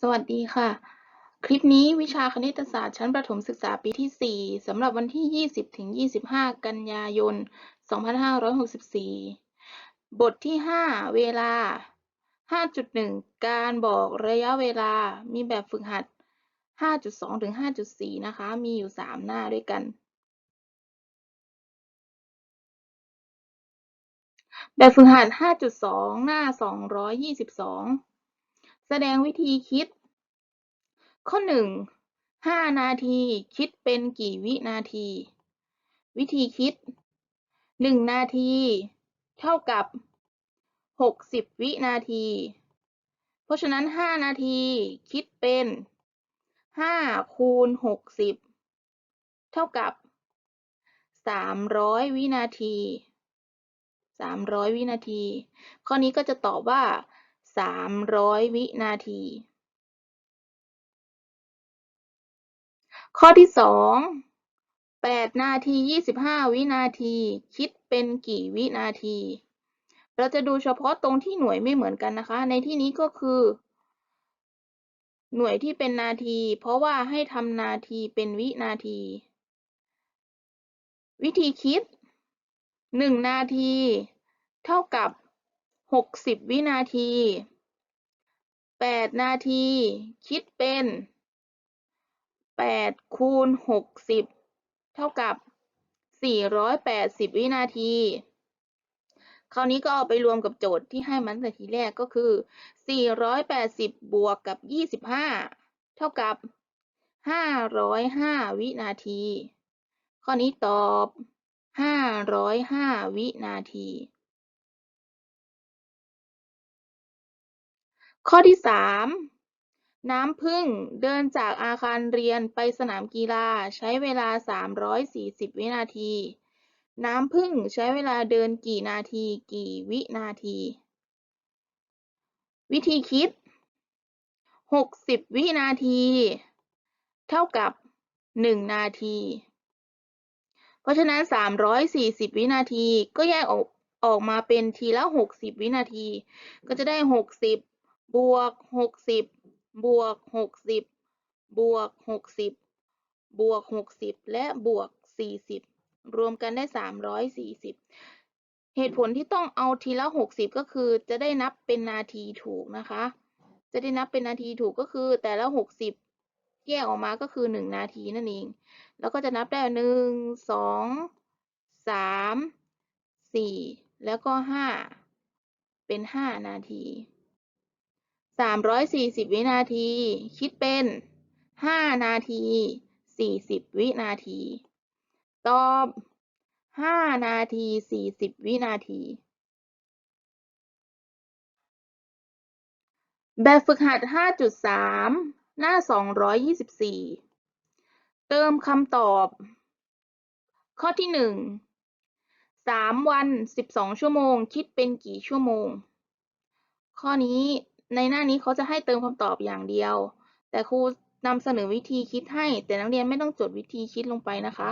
สวัสดีค่ะ คลิปนี้วิชาคณิตศาสตร์ชั้นประถมศึกษาปีที่ 4สำหรับวันที่ 20 ถึง 25 กันยายน 2564 บทที่ 5 เวลา 5.1 การบอกระยะเวลา มีแบบฝึกหัด 5.2 ถึง 5.4 นะคะ มีอยู่ 3 หน้าด้วยกัน แบบฝึกหัด 5.2 หน้า 222 แสดงวิธีคิด ข้อหนึ่งห้านาที คิดเป็นกี่วินาที วิธีคิดหนึ่งนาที เท่ากับหกสิบวินาที เพราะฉะนั้นห้านาทีคิดเป็นห้าคูณหกสิบเท่ากับสามร้อยวินาทีสามร้อยวินาที ข้อนี้ก็จะตอบว่า สามร้อยวินาที ข้อที่สองแปดนาทียี่สิบห้าวินาที คิดเป็นกี่วินาที เราจะดูเฉพาะตรงที่หน่วยไม่เหมือนกันนะคะ ในที่นี้ก็คือ หน่วยที่เป็นนาที เพราะว่าให้ทำนาทีเป็นวินาที วิธีคิดหนึ่งนาที เท่ากับ หกสิบวินาทีแปดนาที คิดเป็นแปดคูณหกสิบเท่ากับสี่ร้อยแปดสิบวินาที คราวนี้ก็เอาไปรวมกับโจทย์ที่ให้มันแต่ทีแรกก็คือ480บวกกับ25เท่ากับ505วินาที ข้อนี้ตอบ505วินาที ข้อที่ 3 น้ำพึ่งเดินจากอาคารเรียนไปสนามกีฬาใช้เวลา 340 วินาที น้ำพึ่งใช้เวลาเดินกี่นาทีกี่วินาที วิธีคิด 60 วินาที เท่ากับ 1 นาที เพราะฉะนั้น 340 วินาทีก็แยกออกออกมาเป็นทีละ 60 วินาที ก็จะได้ 60 บวก60บวก60บวก60บวก60และบวก40รวมกันได้340เหตุผลที่ต้องเอาทีละ60ก็คือจะได้นับเป็นนาทีถูกนะคะ จะได้นับเป็นนาทีถูกก็คือแต่ละ60แยกออกมาก็คือ1นาทีนั่นเอง แล้วก็จะนับได้1 2 3 4แล้วก็5เป็น5นาที 340วินาที คิดเป็น5นาที40วินาที ตอบ5นาที40วินาที แบบฝึกหัด5.3หน้า224เติมคำตอบ ข้อที่1 3วัน12ชั่วโมง คิดเป็นกี่ชั่วโมง ข้อนี้ ในหน้านี้เขาจะให้เติมคำตอบอย่างเดียว แต่ครูนำเสนอวิธีคิดให้ แต่นักเรียนไม่ต้องจดวิธีคิดลงไปนะคะ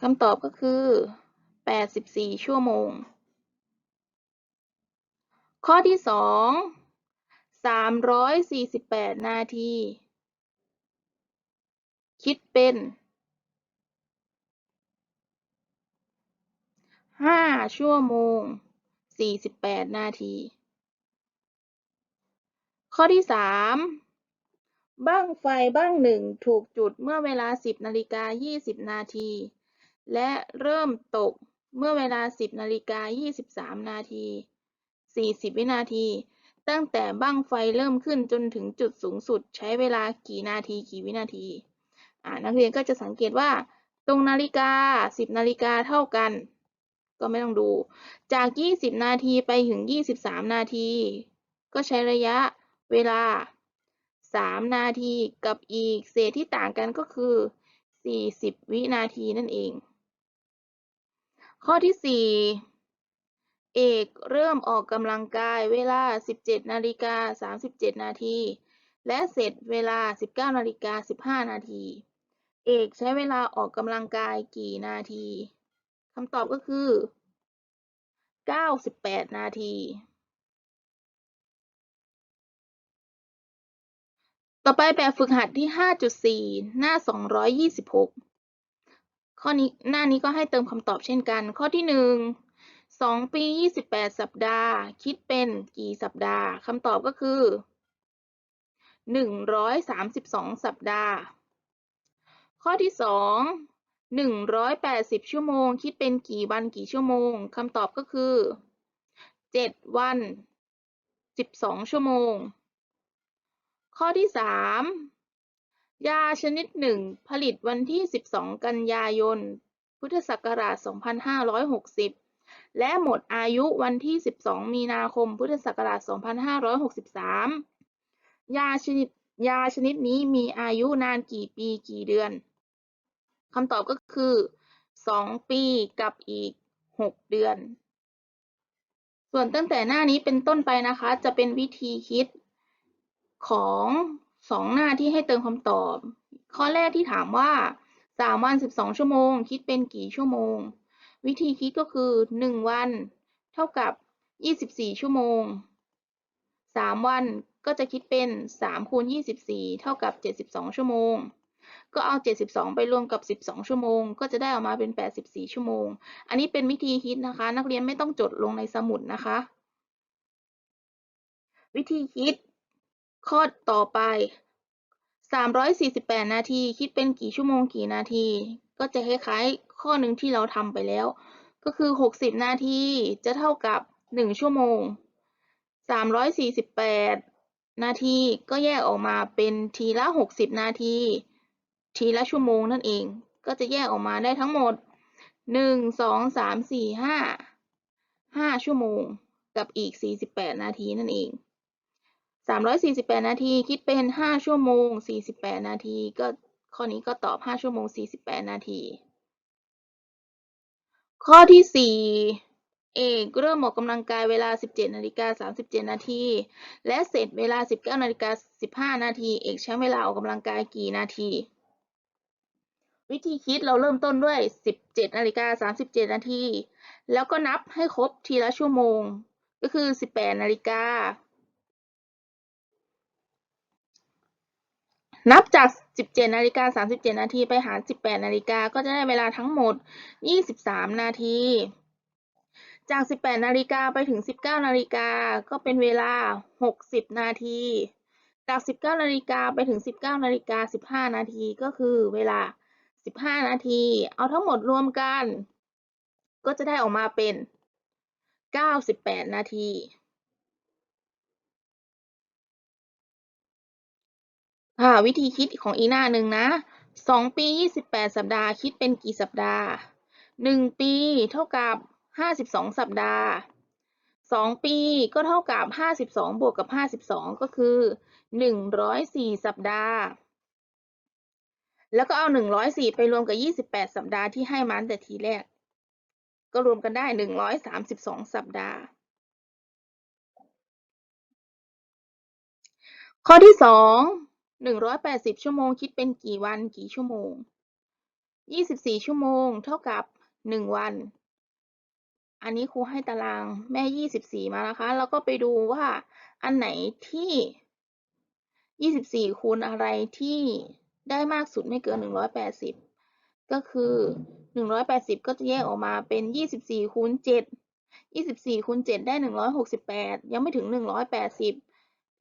คำตอบก็คือ 84 ชั่วโมง ข้อที่ 2 348 นาที คิดเป็น 5ชั่วโมง48นาที ข้อที่3บั้งไฟบั้งหนึ่งถูกจุดเมื่อเวลา10นาฬิกา20นาที และเริ่มตกเมื่อเวลา10นาฬิกา23นาที40วินาที ตั้งแต่บั้งไฟเริ่มขึ้นจนถึงจุดสูงสุดใช้เวลากี่นาทีกี่วินาทีนักเรียนก็จะสังเกตว่า ตรงนาฬิกา10นาฬิกาเท่ากัน ก็ไม่ต้องดู จาก 20 นาทีไปถึง 23 นาที ก็ใช้ระยะเวลา 3 นาทีกับอีกเศษที่ต่างกันก็คือ 40 วินาทีนั่นเอง ข้อที่ 4 เอกเริ่มออกกำลังกายเวลา 17 นาฬิกา 37 นาที และเสร็จเวลา 19 นาฬิกา 15 นาที เอกใช้เวลาออกกำลังกายกี่นาที คำตอบก็คือ98นาที ต่อไปแบบฝึกหัดที่5.4หน้า226ข้อนี้หน้านี้ก็ให้เติมคำตอบเช่นกัน ข้อที่1 2ปี28สัปดาห์ คิดเป็นกี่สัปดาห์คำตอบก็คือ132สัปดาห์ ข้อที่2 180 ชั่วโมง คิดเป็นกี่วันกี่ชั่วโมงคำตอบก็คือ 7 วัน 12 ชั่วโมง ข้อที่ 3 ยาชนิดหนึ่งผลิตวันที่ 12 กันยายน พุทธศักราช 2560 และหมดอายุวันที่ 12 มีนาคม พุทธศักราช 2563 ยาชนิดยาชนิดนี้มีอายุนานกี่ปีกี่เดือน คำตอบก็คือ 2 ปีกับอีก 6 เดือน ส่วนตั้งแต่หน้านี้เป็นต้นไปนะคะ จะเป็นวิธีคิดของสองหน้าที่ให้เติมคำตอบ ข้อแรกที่ถามว่า 3 วัน 12 ชั่วโมง คิดเป็นกี่ชั่วโมง วิธีคิดก็คือ 1 วัน เท่ากับ 24 ชั่วโมง 3 วันก็จะคิดเป็น3คูณ24 เท่ากับ 72 ชั่วโมง ก็เอา 72 ไปรวมกับ 12 ชั่วโมง ก็จะได้ออกมาเป็น 84 ชั่วโมง อันนี้เป็นวิธีคิดนะคะ นักเรียนไม่ต้องจดลงในสมุดนะคะ วิธีคิดข้อต่อไป 348 นาที คิดเป็นกี่ชั่วโมงกี่นาที ก็จะคล้ายๆข้อหนึ่งที่เราทำไปแล้ว ก็คือ 60 นาทีจะเท่ากับ 1 ชั่วโมง 348 นาทีก็แยกออกมาเป็นทีละ 60 นาที ทีละชั่วโมงนั่นเอง ก็จะแยกออกมาได้ทั้งหมด 1 2 3 4 5 5 ชั่วโมงกับอีก 48 นาทีนั่นเอง 348 นาทีคิดเป็น 5 ชั่วโมง 48 นาทีก็ข้อนี้ก็ตอบ 5 ชั่วโมง 48 นาที ข้อที่ 4 เอกเริ่มออกกำลังกายเวลา 17นาฬิกา37 นาที และเสร็จเวลา 19นาฬิกา15 นาที เอกใช้เวลาออกกำลังกายกี่นาที วิธีคิดเราเริ่มต้นด้วย 17นาฬิกา37 นาที แล้วก็นับให้ครบทีละชั่วโมง ก็คือ 18นาฬิกา นับจาก 17นาฬิกา37 นาทีไปหาร 18นาฬิกาก็จะได้เวลาทั้งหมด 23 นาที จาก 18นาฬิกาไปถึง 19นาฬิกาก็เป็นเวลา 60 นาที จาก 19นาฬิกาไปถึง 19นาฬิกา15 นาทีก็คือเวลา 15 นาที เอาทั้งหมดรวมกัน ก็จะได้ออกมาเป็น 98 นาทีอ่าวิธีคิดของอีกหน้าหนึ่งนะสองปียี่สิบแปดสัปดาห์ คิดเป็นกี่สัปดาห์หนึ่งปีเท่ากับห้าสิบสองสัปดาห์สองปีก็เท่ากับห้าสิบสองบวกกับห้าสิบสองก็คือหนึ่งร้อยสี่สัปดาห์ แล้วก็เอาหนึ่งร้อยสี่ไปรวมกับยี่สิบแปดสัปดาห์ที่ให้มาตั้งแต่ทีแรก ก็รวมกันได้หนึ่งร้อยสามสิบสองสัปดาห์ ข้อที่สองหนึ่งร้อยแปดสิบชั่วโมงคิดเป็นกี่วันกี่ชั่วโมงยี่สิบสี่ชั่วโมง เท่ากับหนึ่งวัน อันนี้ครูให้ตารางแม่ยี่สิบสี่มานะคะ แล้วก็ไปดูว่าอันไหนที่ยี่สิบสี่คูณอะไรที่ ได้มากสุดไม่เกินหนึ่งร้อยแปดสิบก็คือหนึ่งร้อยแปดสิบก็จะแยกออกมาเป็นยี่สิบสี่คูณเจ็ดยี่สิบสี่คูณเจ็ดได้หนึ่งร้อยหกสิบแปดยังไม่ถึงหนึ่งร้อยแปดสิบ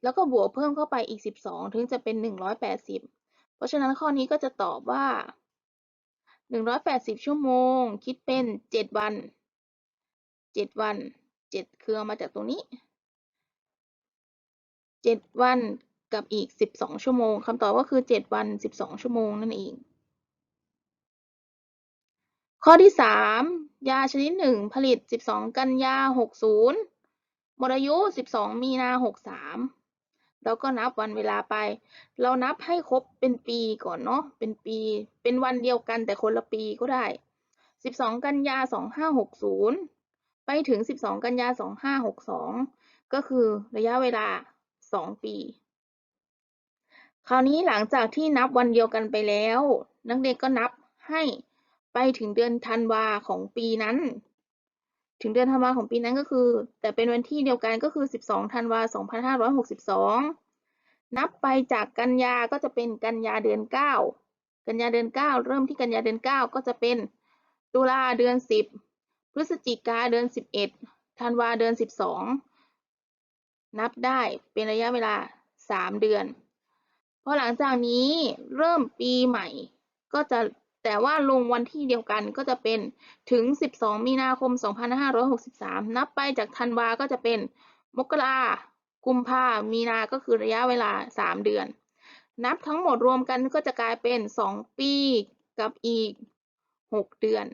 แล้วก็บวกเพิ่มเข้าไปอีกสิบสองถึงจะเป็นหนึ่งร้อยแปดสิบเพราะฉะนั้นข้อนี้ก็จะตอบว่าหนึ่งร้อยแปดสิบชั่วโมง คิดเป็นเจ็ดวันเจ็ดวันเจ็ดคือเอามาจากตรงนี้เจ็ดวัน กับอีกสิบสองชั่วโมงคำตอบก็คือเจ็ดวันสิบสองชั่วโมงนั่นเอง ข้อที่สามยาชนิดหนึ่งผลิตสิบสองกันยาหกศูนย์หมดอายุสิบสองมีนาหกสามเราก็นับวันเวลาไป เรานับให้ครบเป็นปีก่อนเนาะ เป็นปี เป็นวันเดียวกันแต่คนละปีก็ได้สิบสองกันยาสองห้าหกศูนย์ไปถึงสิบสองกันยาสองห้าหกสองก็คือระยะเวลาสองปี คราวนี้หลังจากที่นับวันเดียวกันไปแล้ว นักเรียนก็นับให้ไปถึงเดือนธันวาของปีนั้น ถึงเดือนธันวาของปีนั้นก็คือ แต่เป็นวันที่เดียวกันก็คือ 12 ธันวา 2562 นับไปจากกันยาก็จะเป็นกันยาเดือน 9 กันยาเดือน 9 เริ่มที่กันยาเดือน 9 ก็จะเป็นตุลาเดือน 10 พฤศจิกาเดือน 11 ธันวาเดือน 12 นับได้เป็นระยะเวลา 3 เดือน พอหลังจากนี้เริ่มปีใหม่ ก็จะแต่ว่าลงวันที่เดียวกันก็จะเป็นถึง 12 มีนาคม 2563 นับไปจากธันวาก็จะเป็นมกรากุมภามีนาก็คือระยะเวลา 3 เดือน นับทั้งหมดรวมกันก็จะกลายเป็น 2 ปีกับอีก 6 เดือน